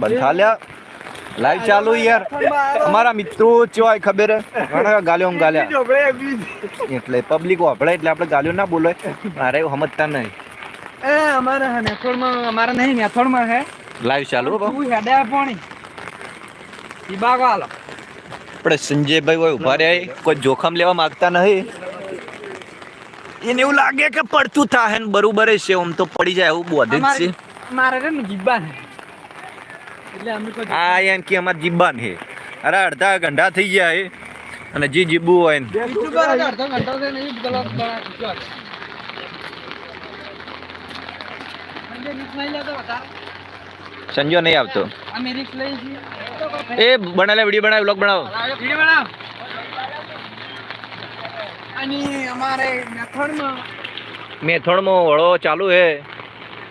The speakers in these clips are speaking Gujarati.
બંધ લાઈવ ચાલુ યાર. અમારા મિત્રો ચેવાય ખબર ઘણા ગાલ્યો ગાલ્યા. એટલે પબ્લિક વાપરે એટલે આપણે ગાલ્યો ના બોલે. મારે સમજતા નહીં. એ અમારા હે નેથોડમાં અમારા નહીં નેથોડમાં હે. લાઈવ ચાલુ તું હેડે પાણી. ઈબાગો આલો આપણે સંજયભાઈ હોય ઊભા રહ્યા કોઈ જોખમ લેવા માંગતા નહીં. એને એવું લાગે કે પડતું થાય ને બરોબર છે. આમ તો પડી જાય એવું બોધે જ છે. મારે રે ને જીબ્બા હે. એટલે અમે આ એમ કે અમાર જીબ્બા છે અરે અડધા ઘંટા થઈ ગયા છે અને જે જીબુ હોય ને બીજું કરે છે, અડધો ઘંટો છે ને એ. સંજો નહીં આવતો. એ બનાવેલા વીડિયો બનાવ બ્લોગ બનાવો. વીડિયો બનાવ. અને અમારે મેથડમાં મેથોડમાં વળો ચાલુ છે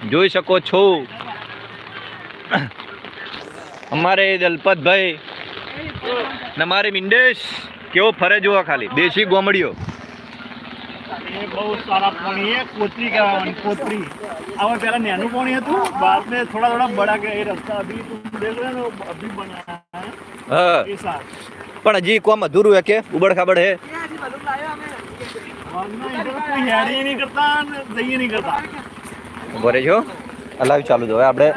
જોઈ શકો છો. અમારે દલપતભાઈ ને મારે મિંડેશ કેવો ફરે જોવા ખાલી? દેશી ગોમડીઓ. પણ હજી કોમ અધૂરું હે કે? ઉબડ ખાબડ હે? હેરી નહીં કરતા નહીં કરતા. ઊભો રહેજો. લાઈવ ચાલુ જો હવે આપણે